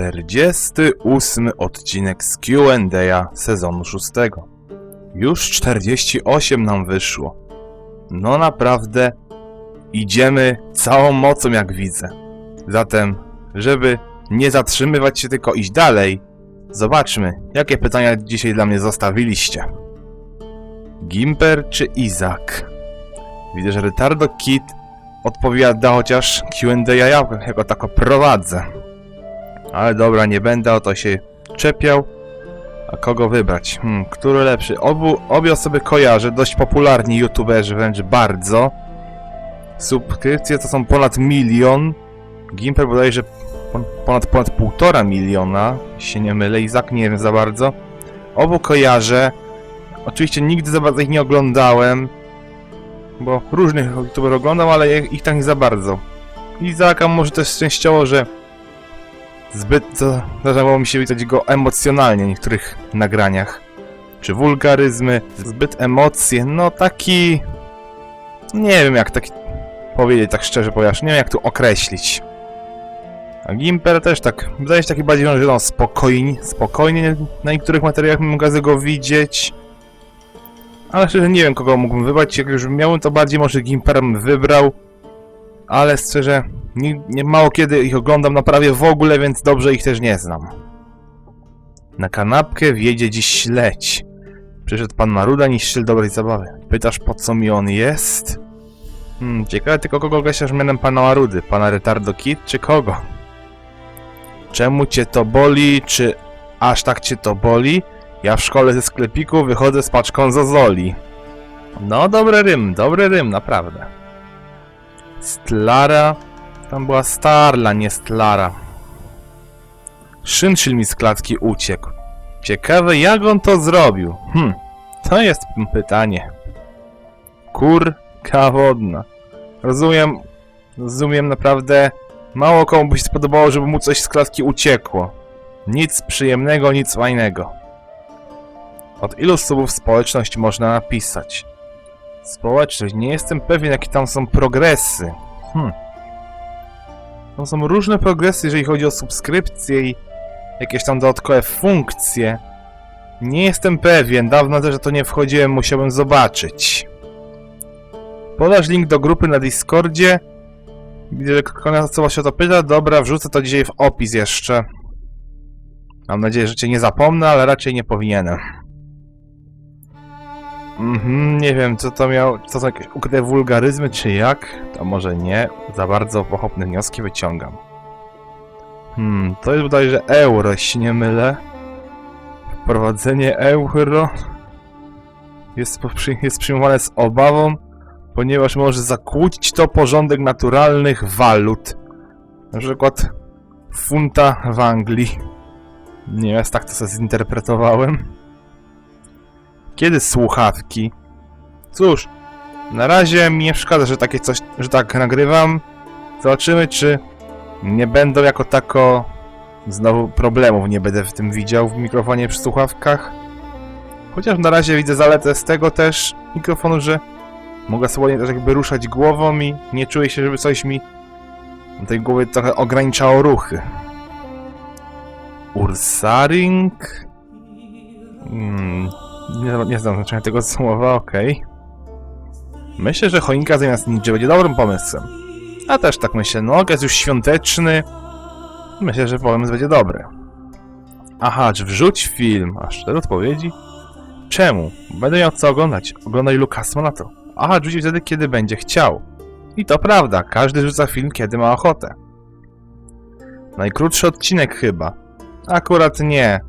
48 odcinek z Q&A sezonu 6. Już 48 nam wyszło. No naprawdę idziemy całą mocą jak widzę. Zatem, żeby nie zatrzymywać się tylko iść dalej, zobaczmy jakie pytania dzisiaj dla mnie zostawiliście. Gimper czy Izak? Widzę, że Retardo Kid odpowiada chociaż Q&A ja jako tako prowadzę. Ale dobra, nie będę o to się czepiał. A kogo wybrać? Hmm, który lepszy? Obu, obie osoby kojarzę, dość popularni youtuberzy, wręcz bardzo. Subskrypcje to są ponad milion. Gimper bodajże pon- ponad, ponad półtora miliona, się nie mylę. Izak nie wiem za bardzo. Obu kojarzę. Oczywiście nigdy za bardzo ich nie oglądałem. Bo różnych youtuberów oglądam, ale ich ich tak nie za bardzo. Izaka może też częściowo, że zbyt za- zdarzało mi się widzieć go emocjonalnie w niektórych nagraniach. Czy wulgaryzmy, zbyt emocje, no taki... Nie wiem jak tak powiedzieć, tak szczerze pojaśnię, nie wiem jak tu określić. A Gimper też tak, wydaje się taki bardziej, że no, spokojnie, spokojnie na niektórych materiałach mogę go widzieć. Ale szczerze nie wiem kogo mógłbym wybrać, jak już miałem to bardziej może Gimpera bym wybrał. Ale szczerze, nie, nie mało kiedy ich oglądam na prawie w ogóle, więc dobrze ich też nie znam. Na kanapkę wjedzie dziś śledź. Przyszedł pan Maruda niszczyl dobrej zabawy. Pytasz po co mi on jest? Hmm, ciekawe tylko kogo określasz mianem pana Marudy? Pana Retardo Kid czy kogo? Czemu cię to boli? Czy aż tak cię to boli? Ja w szkole ze sklepiku wychodzę z paczką zozoli. No, dobry rym, dobry rym, naprawdę. Stlara? Tam była Starla, nie Stlara. Szynszyl mi z klatki uciekł. Ciekawe, jak on to zrobił. Hm, to jest pytanie. Kurka wodna. Rozumiem, rozumiem naprawdę. Mało komu by się spodobało, żeby mu coś z klatki uciekło. Nic przyjemnego, nic fajnego. Od ilu subów społeczność można napisać? Społeczność, nie jestem pewien jakie tam są progresy. Hmm. Tam są różne progresy, jeżeli chodzi o subskrypcje i jakieś tam dodatkowe funkcje. Nie jestem pewien, dawno też że to nie wchodziłem, musiałbym zobaczyć. Podasz link do grupy na Discordzie. Widzę, że kolejna osoba się o to pyta. Dobra, wrzucę to dzisiaj w opis jeszcze. Mam nadzieję, że cię nie zapomnę, ale raczej nie powinienem. Mhm, nie wiem, co to miał, co są jakieś ukryte wulgaryzmy, czy jak? To może nie, za bardzo pochopne wnioski wyciągam. Hmm, to jest bodajże euro, jeśli nie mylę. Wprowadzenie euro jest, jest przyjmowane z obawą, ponieważ może zakłócić to porządek naturalnych walut. Na przykład funta w Anglii. Nie wiem, tak to sobie zinterpretowałem. Kiedy słuchawki? Cóż, na razie mi nie przeszkadza, że takie coś, że tak nagrywam. Zobaczymy, czy nie będą jako tako znowu problemów nie będę w tym widział w mikrofonie przy słuchawkach. Chociaż na razie widzę zaletę z tego też mikrofonu, że mogę swobodnie też jakby ruszać głową i nie czuję się, żeby coś mi tej głowie trochę ograniczało ruchy. Ursaring? Hmm, nie, nie znam znaczenia tego słowa, okej. Myślę, że choinka zamiast ninja będzie dobrym pomysłem. A też tak myślę, no jest już świąteczny. Myślę, że pomysł będzie dobry. Aha, czy wrzuć film? A cztery odpowiedzi? Czemu? Będę miał co oglądać. Oglądaj Lucasa na to. Aha, rzuci wtedy, kiedy będzie chciał. I to prawda, każdy rzuca film, kiedy ma ochotę. Najkrótszy odcinek chyba. Akurat nie.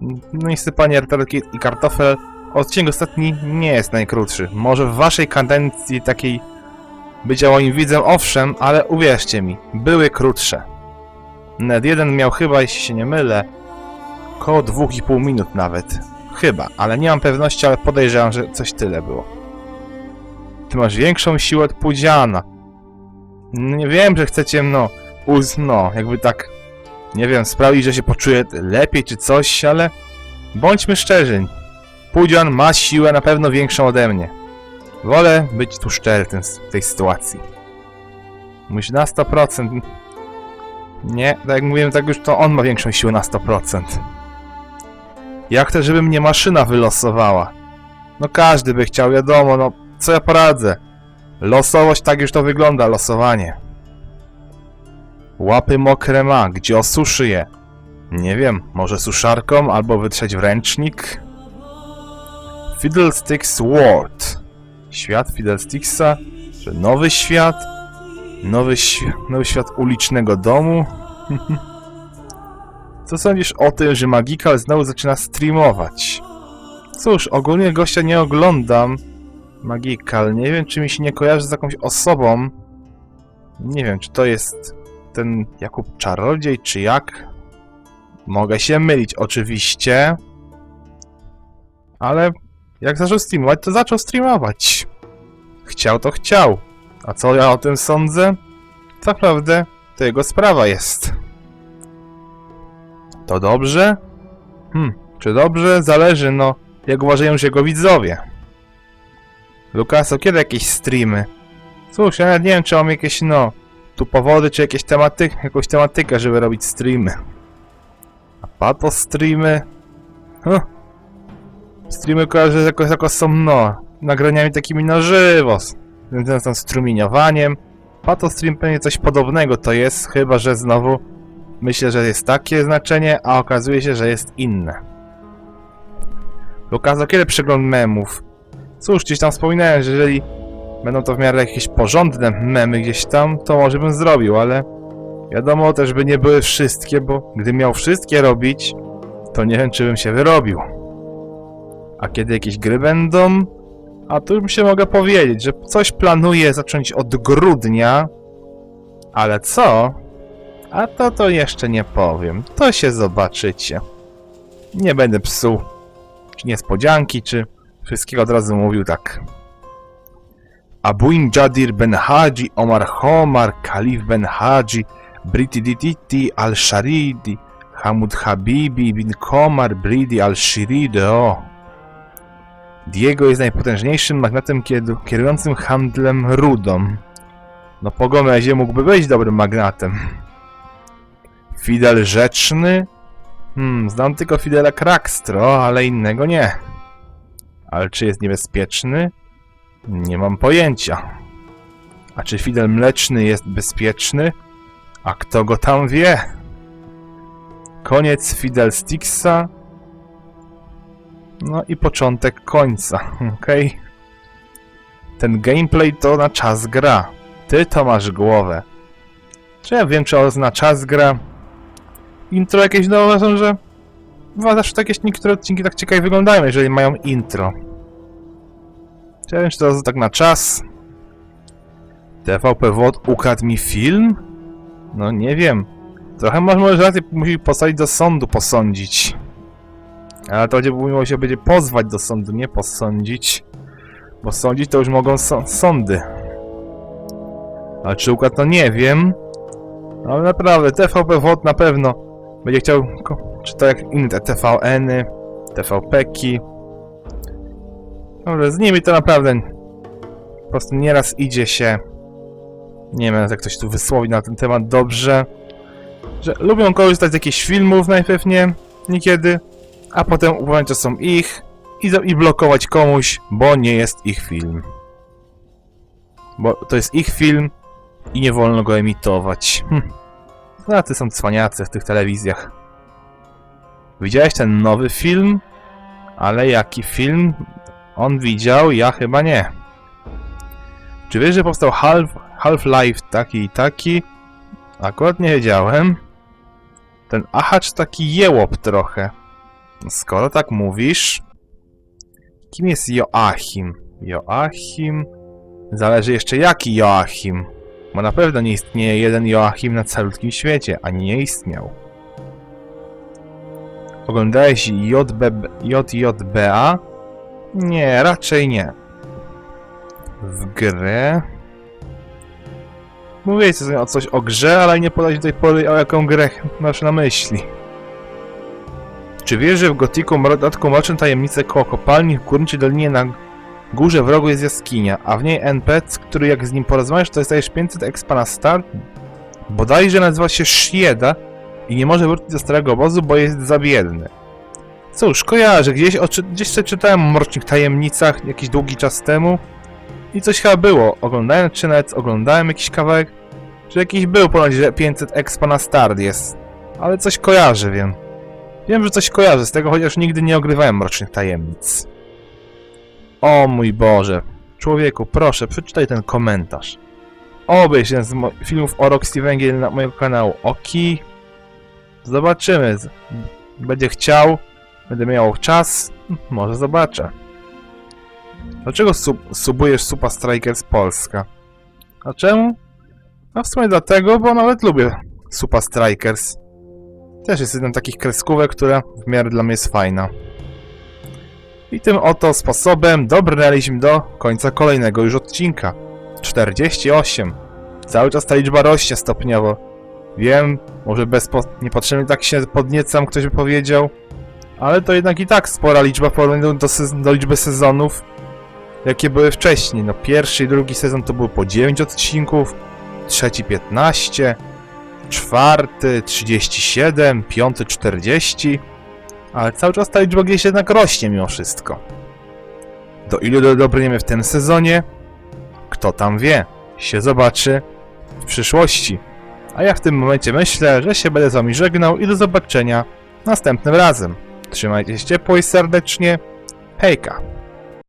No niestety, panie Artarki i Kartofel, odcinek ostatni nie jest najkrótszy. Może w waszej kadencji takiej bycia moim widzem, owszem, ale uwierzcie mi, były krótsze. Net jeden miał chyba, jeśli się nie mylę, około 2,5 minut nawet. Chyba, ale nie mam pewności, ale podejrzewam, że coś tyle było. Ty masz większą siłę od Pudziana. No Nie wiem, że chcecie, no, uz, no, jakby tak, nie wiem, sprawić, że się poczuję lepiej czy coś, ale bądźmy szczerzy. Pudzian ma siłę na pewno większą ode mnie. Wolę być tu szczery w, tej sytuacji. Myślę na 100%. Nie, tak jak mówiłem, tak już to on ma większą siłę na 100%. Ja chcę, żeby mnie maszyna wylosowała. No każdy by chciał, wiadomo, no co ja poradzę. Losowość tak już to wygląda, losowanie. Łapy mokre ma, gdzie osuszy je? Nie wiem, może suszarką albo wytrzeć w ręcznik? Fiddlesticks World. Świat Fiddlesticksa, że nowy świat, nowy, świ nowy świat ulicznego domu. Co sądzisz o tym, że Magical znowu zaczyna streamować? Cóż, ogólnie gościa nie oglądam. Magical, nie wiem czy mi się nie kojarzy z jakąś osobą. Nie wiem, czy to jest ten Jakub Czarodziej, czy jak? Mogę się mylić, oczywiście. Ale jak zaczął streamować, to zaczął streamować. Chciał to chciał. A co ja o tym sądzę? Naprawdę, to jego sprawa jest. To dobrze? Hmm, czy dobrze? Zależy, no, jak uważają się jego widzowie. Lukaso, kiedy jakieś streamy? Cóż, ja nie wiem, czy mam jakieś, no, tu powody, czy jakieś tematy, jakąś tematykę, żeby robić streamy. A pato streamy? Huh. Streamy kojarzę jako, jako są, no, nagraniami takimi na żywo, z z tym strumieniowaniem. Pato stream pewnie coś podobnego to jest, chyba że znowu myślę, że jest takie znaczenie, a okazuje się, że jest inne. Lukaso, kiedy przegląd memów? Cóż, gdzieś tam wspominałem, że jeżeli będą to w miarę jakieś porządne memy gdzieś tam, to może bym zrobił, ale wiadomo też by nie były wszystkie, bo gdybym miał wszystkie robić, to nie wiem, czy bym się wyrobił. A kiedy jakieś gry będą, a tu już się mogę powiedzieć, że coś planuję zacząć od grudnia, ale co? A to to jeszcze nie powiem. To się zobaczycie. Nie będę psuł czy niespodzianki, czy wszystkiego od razu mówił tak. Abuin Jadir Ben Haji, Omar Homar, Khalif Ben Haji, Briti Dititi, Al-Sharidi, Hamud Habibi, Bin Komar, Bridi Al-Shiridi, o. Diego jest najpotężniejszym magnatem kierującym handlem rudą. No po Gomezie mógłby być dobrym magnatem. Fidel Rzeczny? Hmm, znam tylko Fidela Krakstro, ale innego nie. Ale czy jest niebezpieczny? Nie mam pojęcia. A czy Fidel Mleczny jest bezpieczny? A kto go tam wie? Koniec Fidel Sticksa. No i początek końca, okej? Ten gameplay to na czas gra. Ty to masz głowę. Czy ja wiem, czy on na czas gra? Intro jakieś, no uważam, że... Zawsze takie niektóre odcinki tak ciekawie wyglądają, jeżeli mają intro. Wiem, czy to tak na czas? TVP WOD ukradł mi film? No nie wiem. Trochę może, może rację musi postawić do sądu posądzić. Ale to będzie mówiło się będzie pozwać do sądu, nie posądzić. Bo sądzić to już mogą sądy. A czy układ to nie wiem. Ale naprawdę, TVP WOD na pewno będzie chciał, czy to jak inne te TVN-y, TVP-ki. Dobra, z nimi to naprawdę po prostu nieraz idzie się, nie wiem jak ktoś tu wysłowi na ten temat dobrze, że lubią korzystać z jakichś filmów najpierw nie, niekiedy, a potem uważać, że są ich i, i blokować komuś, bo nie jest ich film. Bo to jest ich film i nie wolno go emitować. Hm. Tacy są cwaniacy w tych telewizjach. Widziałeś ten nowy film? Ale jaki film? On widział, ja chyba nie. Czy wiesz, że powstał Half- Half-Life taki i taki? Akurat nie wiedziałem. Ten ahacz taki jełop trochę. Skoro tak mówisz... Kim jest Joachim? Joachim... Zależy jeszcze jaki Joachim. Bo na pewno nie istnieje jeden Joachim na całym świecie, ani nie istniał. Oglądałeś JB, JJBA? Nie, raczej nie. W grę? Coś o coś o grze, ale nie podać do tej pory o jaką grę masz na myśli. Czy wiesz, że w Gotiku dodatku mroczne tajemnice koło kopalni w górniczej dolinie na górze w rogu jest jaskinia, a w niej NPC, który jak z nim porozmawiasz, to dostajesz 500 expa na start? Bodajże nazywa się Shieda i nie może wrócić do starego obozu, bo jest za biedny. Cóż, kojarzę, gdzieś, oczy, gdzieś sobie czytałem o Mrocznych Tajemnicach jakiś długi czas temu i coś chyba było. Oglądałem czy nawet oglądałem jakiś kawałek, że jakiś był ponoć, że 500 expo na start jest. Ale coś kojarzę, wiem. Wiem, że coś kojarzę z tego, chociaż nigdy nie ogrywałem Mrocznych Tajemnic. O mój Boże. Człowieku, proszę, przeczytaj ten komentarz. Obejrz jeden z filmów o Roxy Węgiel na mojego kanału. Oki. Zobaczymy. Będzie chciał, będę miał czas, może zobaczę. Dlaczego sub subujesz Supa Strikers Polska? A czemu? A w sumie dlatego, bo nawet lubię Supa Strikers. Też jest jeden takich kreskówek, która w miarę dla mnie jest fajna. I tym oto sposobem dobrnęliśmy do końca kolejnego już odcinka. 48. Cały czas ta liczba rośnie stopniowo. Wiem, może bez po... niepotrzebnie tak się podniecam, ktoś by powiedział. Ale to jednak i tak spora liczba w porównaniu do, do liczby sezonów, jakie były wcześniej. No pierwszy i drugi sezon to było po 9 odcinków, trzeci 15, czwarty 37, piąty 40. Ale cały czas ta liczba gdzieś jednak rośnie mimo wszystko. Do ilu do- dobrniemy w tym sezonie? Kto tam wie? Się zobaczy w przyszłości. A ja w tym momencie myślę, że się będę z wami żegnał i do zobaczenia następnym razem. Trzymajcie się ciepło i serdecznie. Hejka!